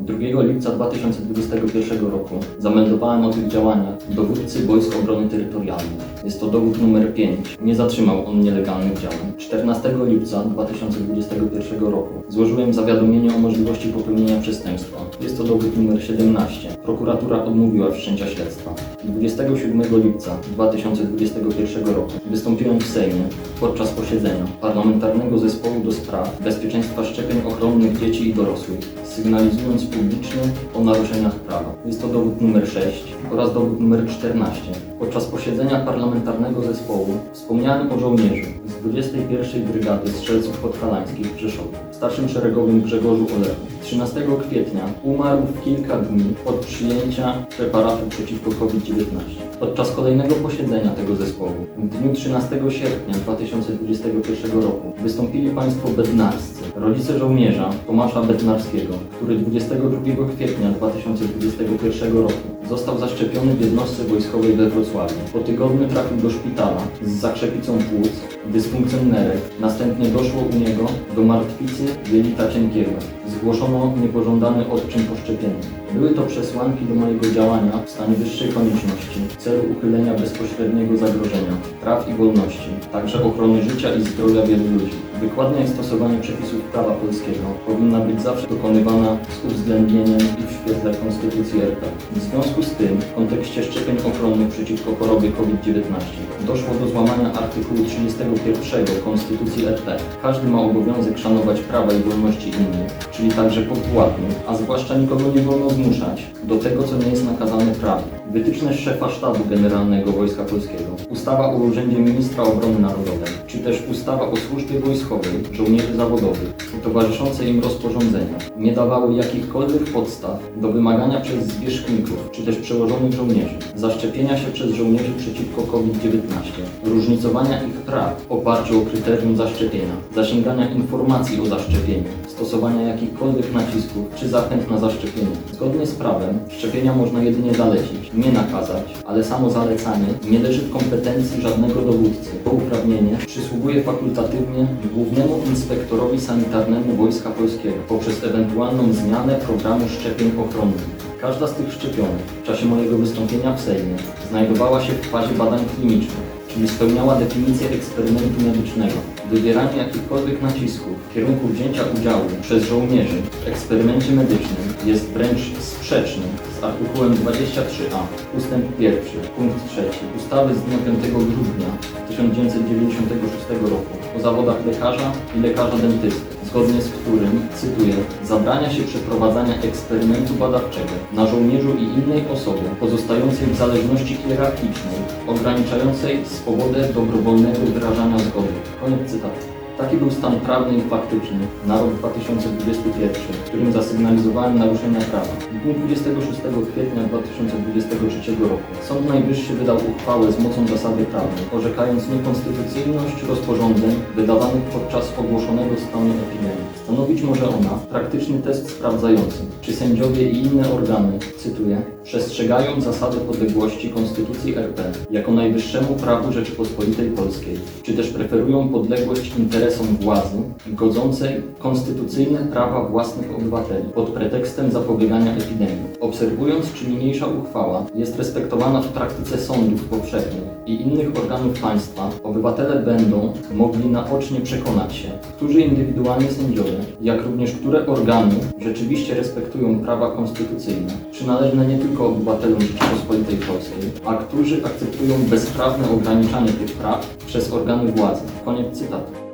2 lipca 2021 roku zameldowałem o tych działaniach dowódcy Wojsk Obrony Terytorialnej. Jest to dowód numer 5. Nie zatrzymał on nielegalnych działań. 14 lipca 2021 roku złożyłem zawiadomienie o możliwości popełnienia przestępstwa. Jest to dowód numer 17. Prokuratura odmówiła wszczęcia śledztwa. 27 lipca 2021 roku wystąpiłem w Sejmie podczas posiedzenia Parlamentarnego Zespołu do Spraw Bezpieczeństwa Szczepień Ochronnych Dzieci i Dorosłych, sygnalizując publicznie o naruszeniach prawa. Jest to dowód numer 6 oraz dowód numer 14. Podczas posiedzenia Parlamentarnego Zespołu wspomniałem o żołnierzu z 21 Brygady Strzelców Podhalańskich w Rzeszowie, starszym szeregowym Grzegorzu Olechu. 13 kwietnia umarł w kilka dni od przyjęcia preparatu przeciwko COVID-19. Podczas kolejnego posiedzenia tego zespołu, w dniu 13 sierpnia 2021 roku, wystąpili Państwo bednarscy, rodzice żołnierza Tomasza Bednarskiego, który 22 kwietnia 2021 roku został zaszczepiony w jednostce wojskowej we Wrocławiu. Po tygodniu trafił do szpitala z zakrzepicą płuc, dysfunkcją nerek. Następnie doszło u niego do martwicy jelita cienkiego. Zgłoszono niepożądany odczyn poszczepienny. Były to przesłanki do mojego działania w stanie wyższej konieczności w celu uchylenia bezpośredniego zagrożenia praw i wolności, także ochrony życia i zdrowia wielu ludzi. Wykładnia i stosowanie przepisów prawa polskiego powinna być zawsze dokonywana z uwzględnieniem i w świetle Konstytucji RP. W związku z tym, w kontekście szczepień ochronnych przeciwko chorobie COVID-19 doszło do złamania artykułu 31 Konstytucji RP. Każdy ma obowiązek szanować prawa i wolności innych, czyli także podwładnych, a zwłaszcza nikogo nie wolno zmuszać do tego, co nie jest nakazane prawem. Wytyczne szefa Sztabu Generalnego Wojska Polskiego, ustawa o Urzędzie Ministra Obrony Narodowej, czy też ustawa o Służbie Wojskowej Żołnierzy Zawodowych i towarzyszące im rozporządzenia nie dawały jakichkolwiek podstaw do wymagania przez zwierzchników, czy też przełożonych żołnierzy zaszczepienia się przez żołnierzy przeciwko COVID-19, różnicowania ich praw w oparciu o kryterium zaszczepienia, zasięgania informacji o zaszczepieniu, stosowania jakichkolwiek nacisków czy zachęt na zaszczepienie. Zgodnie z prawem szczepienia można jedynie zalecić, nie nakazać, ale samo zalecanie nie leży w kompetencji żadnego dowódcy. To uprawnienie przysługuje fakultatywnie Głównemu Inspektorowi Sanitarnemu Wojska Polskiego poprzez ewentualną zmianę programu szczepień ochronnych. Każda z tych szczepionek w czasie mojego wystąpienia w Sejmie znajdowała się w fazie badań klinicznych, czyli spełniała definicję eksperymentu medycznego. Wywieranie jakichkolwiek nacisków w kierunku wzięcia udziału przez żołnierzy w eksperymencie medycznym jest wręcz sprzeczny z artykułem 23a ustęp 1 punkt 3 ustawy z dnia 5 grudnia 1996 roku o zawodach lekarza i lekarza dentysty, zgodnie z którym, cytuję, zabrania się przeprowadzania eksperymentu badawczego na żołnierzu i innej osobie pozostającej w zależności hierarchicznej, ograniczającej swobodę dobrowolnego wyrażania zgody. Koniec cytatu. Taki był stan prawny i faktyczny na rok 2021, w którym zasygnalizowałem naruszenia prawa. W dniu 26 kwietnia 2023 roku Sąd Najwyższy wydał uchwałę z mocą zasady prawnej, orzekając niekonstytucyjność rozporządzeń wydawanych podczas ogłoszonego stanu epidemii. Stanowić może ona praktyczny test sprawdzający, czy sędziowie i inne organy, cytuję, przestrzegają zasady podległości Konstytucji RP jako najwyższemu prawu Rzeczypospolitej Polskiej, czy też preferują podległość interesom władzy godzącej konstytucyjne prawa własnych obywateli pod pretekstem zapobiegania epidemii. Obserwując, czy niniejsza uchwała jest respektowana w praktyce sądów powszechnych i innych organów państwa, obywatele będą mogli naocznie przekonać się, którzy indywidualni sędziowie, jak również które organy rzeczywiście respektują prawa konstytucyjne, przynależne nie tylko obywatelom Rzeczypospolitej Polskiej, a którzy akceptują bezprawne ograniczanie tych praw przez organy władzy. Koniec cytatu.